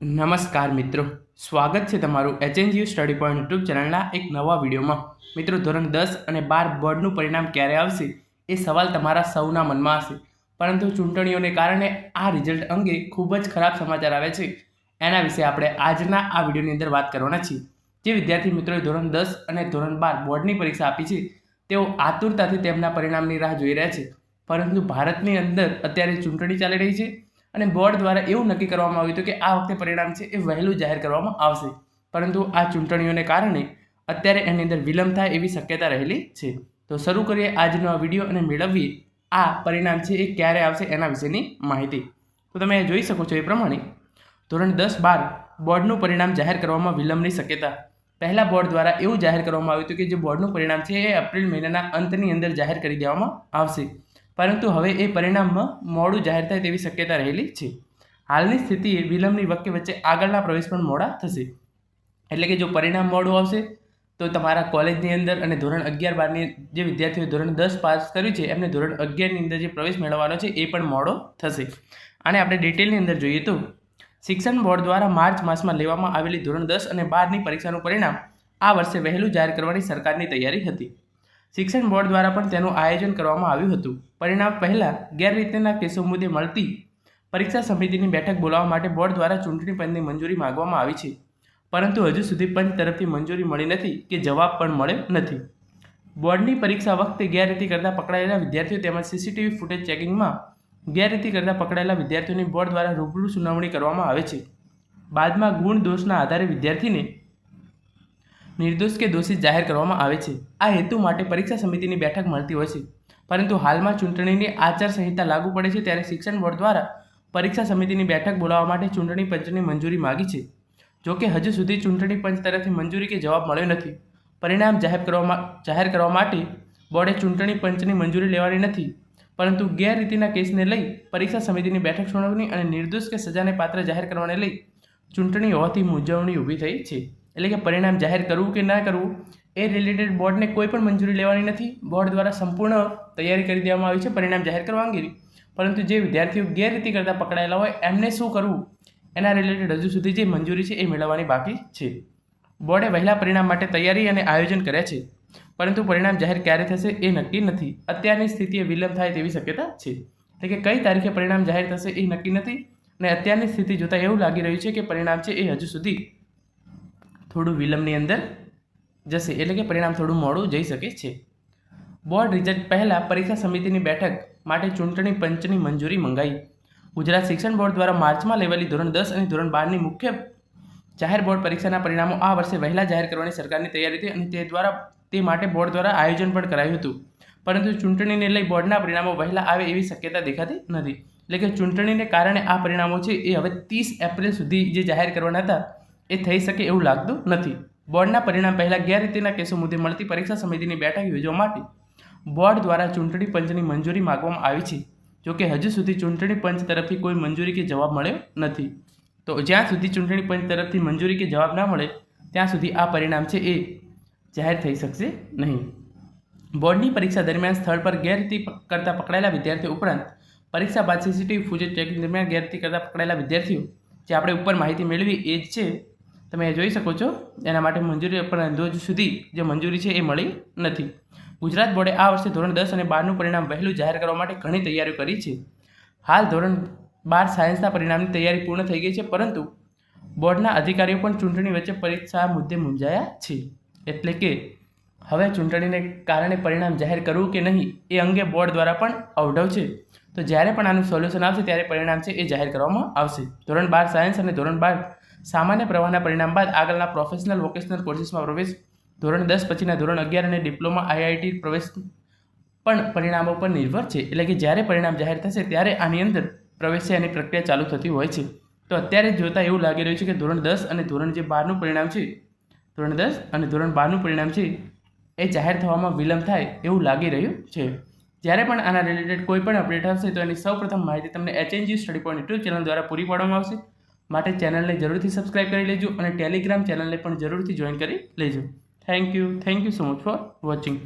નમસ્કાર મિત્રો. સ્વાગત છે તમારું એચએનજીયુ સ્ટડી પોઈન્ટ યુટ્યુબ ચેનલના એક નવા વિડીયોમાં. મિત્રો, ધોરણ દસ અને બાર બોર્ડનું પરિણામ ક્યારે આવશે એ સવાલ તમારા સૌના મનમાં હશે. પરંતુ ચૂંટણીઓને કારણે આ રિઝલ્ટ અંગે ખૂબ જ ખરાબ સમાચાર આવે છે. એના વિશે આપણે આજના આ વિડીયોની અંદર વાત કરવાના છીએ. જે વિદ્યાર્થી મિત્રોએ ધોરણ દસ અને ધોરણ બાર બોર્ડની પરીક્ષા આપી છે, તેઓ આતુરતાથી તેમના પરિણામની રાહ જોઈ રહ્યા છે. પરંતુ ભારતની અંદર અત્યારે ચૂંટણી ચાલી રહી છે અને બોર્ડ દ્વારા એવું નક્કી કરવામાં આવ્યું હતું કે આ વખતે પરિણામ છે એ વહેલું જાહેર કરવામાં આવશે. પરંતુ આ ચૂંટણીઓને કારણે અત્યારે એની અંદર વિલંબ થાય એવી શક્યતા રહેલી છે. તો શરૂ કરીએ આજનો આ વીડિયો અને મેળવીએ આ પરિણામ છે એ ક્યારે આવશે એના વિશેની માહિતી. તો તમે જોઈ શકો છો એ પ્રમાણે ધોરણ દસ બાર બોર્ડનું પરિણામ જાહેર કરવામાં વિલંબની શક્યતા. પહેલાં બોર્ડ દ્વારા એવું જાહેર કરવામાં આવ્યું હતું કે જે બોર્ડનું પરિણામ છે એ એપ્રિલ મહિનાના અંતની અંદર જાહેર કરી દેવામાં આવશે. પરંતુ હવે એ પરિણામમાં મોડું જાહેર થાય તેવી શક્યતા રહેલી છે. હાલની સ્થિતિએ વિલંબની વક્ય વચ્ચે આગળના પ્રવેશ પણ મોડા થશે. એટલે કે જો પરિણામ મોડું આવશે, તો તમારા કોલેજની અંદર અને ધોરણ અગિયાર બારની જે વિદ્યાર્થીઓએ ધોરણ દસ પાસ કર્યું છે, એમને ધોરણ અગિયારની અંદર જે પ્રવેશ મેળવવાનો છે, એ પણ મોડો થશે. અને આપણે ડિટેલની અંદર જોઈએ તો, શિક્ષણ બોર્ડ દ્વારા માર્ચ માસમાં લેવામાં આવેલી ધોરણ દસ અને બારની પરીક્ષાનું પરિણામ આ વર્ષે વહેલું જાહેર કરવાની સરકારની તૈયારી હતી. શિક્ષણ બોર્ડ દ્વારા પણ તેનું આયોજન કરવામાં આવ્યું હતું. પરિણામ પહેલાં ગેરરીતિના કેસો મુદ્દે મળતી પરીક્ષા સમિતિની બેઠક બોલાવવા માટે બોર્ડ દ્વારા ચૂંટણી પંચની મંજૂરી માગવામાં આવી છે. પરંતુ હજુ સુધી પંચ તરફથી મંજૂરી મળી નથી કે જવાબ પણ મળ્યો નથી. બોર્ડની પરીક્ષા વખતે ગેરરીતિ કરતા પકડાયેલા વિદ્યાર્થીઓ તેમજ સીસીટીવી ફૂટેજ ચેકિંગમાં ગેરરીતિ કરતા પકડાયેલા વિદ્યાર્થીઓની બોર્ડ દ્વારા રૂબરૂ સુનાવણી કરવામાં આવે છે. બાદમાં ગુણ દોષના આધારે વિદ્યાર્થીને નિર્દોષ કે દોષિત જાહેર કરવામાં આવે છે. આ હેતુ માટે પરીક્ષા સમિતિની બેઠક મળતી હોય છે. પરંતુ હાલમાં ચૂંટણીની આચારસંહિતા લાગુ પડે છે ત્યારે શિક્ષણ બોર્ડ દ્વારા પરીક્ષા સમિતિની બેઠક બોલાવવા માટે ચૂંટણી પંચની મંજૂરી માગી છે. જોકે હજુ સુધી ચૂંટણી પંચ તરફથી મંજૂરી કે જવાબ મળ્યો નથી. પરિણામ જાહેર કરવામાં, જાહેર કરવા માટે બોર્ડે ચૂંટણી પંચની મંજૂરી લેવાની નથી. પરંતુ ગેરરીતિના કેસને લઈ પરીક્ષા સમિતિની બેઠક સુનાવણી અને નિર્દોષ કે સજાને પાત્ર જાહેર કરવાને લઈ ચૂંટણી હોવાથી મૂંઝવણી ઊભી થઈ છે. એટલે કે પરિણામ જાહેર કરવું કે ના કરવું, એ રિલેટેડ બોર્ડને કોઈ પણ મંજૂરી લેવાની નથી. બોર્ડ દ્વારા સંપૂર્ણ તૈયારી કરી દેવામાં આવી છે, પરિણામ જાહેર કરવા અંગેની. પરંતુ જે વિદ્યાર્થીઓ ગેરરીતિ કરતાં પકડાયેલા હોય, એમને શું કરવું? એના રિલેટેડ હજુ સુધી જે મંજૂરી છે, એ મેળવવાની બાકી છે. બોર્ડે વહેલા પરિણામ માટે તૈયારી અને આયોજન કર્યા છે. પરંતુ પરિણામ જાહેર ક્યારે થશે, એ નક્કી નથી. અત્યારની સ્થિતિએ વિલંબ થાય તેવી શક્યતા છે. એટલે કે કઈ તારીખે પરિણામ જાહેર થશે, એ નક્કી નથી. અને અત્યારની સ્થિતિ જોતાં એવું લાગી રહ્યું છે કે પરિણામ છે, એ હજુ સુધી થોડું વિલંબની અંદર જશે. એટલે કે પરિણામ થોડું મોડું જઈ શકે છે. બોર્ડ રિઝલ્ટ પહેલાં પરીક્ષા સમિતિની બેઠક માટે ચૂંટણી પંચની મંજૂરી મંગાઈ. ગુજરાત શિક્ષણ બોર્ડ દ્વારા માર્ચમાં લેવાલી ધોરણ દસ અને ધોરણ બારની મુખ્ય જાહેર બોર્ડ પરીક્ષાના પરિણામો આ વર્ષે વહેલા જાહેર કરવાની સરકારની તૈયારી હતી અને તે દ્વારા તે માટે બોર્ડ દ્વારા આયોજન પણ કરાયું હતું. પરંતુ ચૂંટણીને લઈ બોર્ડના પરિણામો વહેલા આવે એવી શક્યતા દેખાતી નથી. એટલે કે ચૂંટણીને કારણે આ પરિણામો છે એ હવે ત્રીસ એપ્રિલ સુધી જે જાહેર કરવાના હતા એ થઈ શકે એવું લાગતું નથી. બોર્ડના પરિણામ પહેલાં ગેરરીતિના કેસો મુદ્દે મળતી પરીક્ષા સમિતિની બેઠક યોજવા માટે બોર્ડ દ્વારા ચૂંટણી પંચની મંજૂરી માગવામાં આવી છે. જોકે હજુ સુધી ચૂંટણી પંચ તરફથી કોઈ મંજૂરી કે જવાબ મળ્યો નથી. તો જ્યાં સુધી ચૂંટણી પંચ તરફથી મંજૂરી કે જવાબ ના મળે, ત્યાં સુધી આ પરિણામ છે એ જાહેર થઈ શકશે નહીં. બોર્ડની પરીક્ષા દરમિયાન સ્થળ પર ગેરરીતિ કરતા પકડાયેલા વિદ્યાર્થીઓ ઉપરાંત પરીક્ષા બાદ સીસીટીવી ફૂટેજ ચેકિંગ દરમિયાન ગેરરીતિ કરતા પકડાયેલા વિદ્યાર્થીઓ, જે આપણે ઉપર માહિતી મેળવી એ જ છે તમે જોઈ શકો છો. એના માટે મંજૂરી પણ અંદાજ સુધી જે મંજૂરી છે એ મળી નથી. ગુજરાત બોર્ડે આ વર્ષે ધોરણ દસ અને બારનું પરિણામ વહેલું જાહેર કરવા માટે ઘણી તૈયારીઓ કરી છે. હાલ ધોરણ બાર સાયન્સના પરિણામની તૈયારી પૂર્ણ થઈ ગઈ છે, પરંતુ બોર્ડના અધિકારીઓ પણ ચૂંટણી વચ્ચે પરીક્ષા મુદ્દે મૂંઝાયા છે. એટલે કે હવે ચૂંટણીને કારણે પરિણામ જાહેર કરવું કે નહીં એ અંગે બોર્ડ દ્વારા પણ અવઢવ છે. તો જ્યારે પણ આનું સોલ્યુશન આવશે ત્યારે પરિણામ છે એ જાહેર કરવામાં આવશે. ધોરણ બાર સાયન્સ અને ધોરણ બાર સામાન્ય પ્રવાહના પરિણામ બાદ આગળના પ્રોફેશનલ વોકેશનલ કોર્સીસમાં પ્રવેશ, ધોરણ દસ પછીના ધોરણ અગિયાર અને ડિપ્લોમા આઈઆઈટી પ્રવેશ પણ પરિણામો પર નિર્ભર છે. એટલે કે જ્યારે પરિણામ જાહેર થશે ત્યારે આની અંદર પ્રવેશે એની પ્રક્રિયા ચાલુ થતી હોય છે. તો અત્યારે જોતાં એવું લાગી રહ્યું છે કે ધોરણ દસ અને ધોરણ જે બારનું પરિણામ છે, ધોરણ દસ અને ધોરણ બારનું પરિણામ છે, એ જાહેર થવામાં વિલંબ થાય એવું લાગી રહ્યું છે. જ્યારે પણ આના રિલેટેડ કોઈ પણ અપડેટ હશે તો એની સૌપ્રથમ માહિતી તમને HNG study point YouTube channel દ્વારા પૂરી પાડવામાં આવશે. માટે ચેનલને જરૂરથી સબસ્ક્રાઇબ કરી લેજો અને ટેલિગ્રામ ચેનલને પણ જરૂરથી જોઈન કરી લેજો. Thank you thank you so much for watching